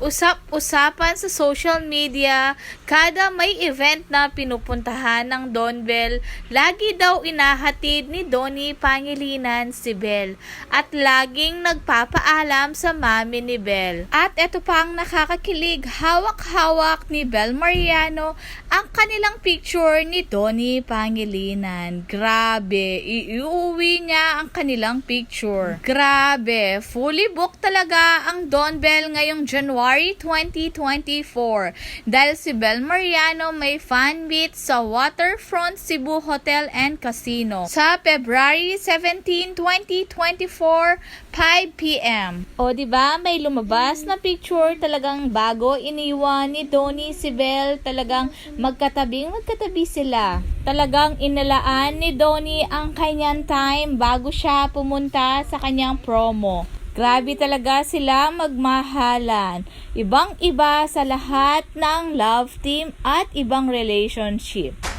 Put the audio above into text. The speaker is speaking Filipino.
usap-usapan sa social media kada may event na pinupuntahan ng Don Bell. Lagi daw inahatid ni Donnie Pangilinan si Bell at laging nagpapaalam sa mami ni Bell. At eto pa ang nakakakilig, hawak-hawak ni Bell Mariano ang kanilang picture ni Donnie Pangilinan. Grabe, iuwi niya ang kanilang picture. Grabe, fully booked talaga ang Don Bell ngayong January 2024 dahil si Bel Mariano may fan meet sa Waterfront Cebu Hotel and Casino sa February 17, 2024, 5 p.m. O di ba may lumabas na picture talagang bago iniwan ni Donnie si Bel talagang magkatabing magkatabi sila. Talagang inalaan ni Donnie ang kanyang time bago siya pumunta sa kanyang promo. Grabe talaga sila magmahalan. Ibang iba sa lahat ng love team at ibang relationship.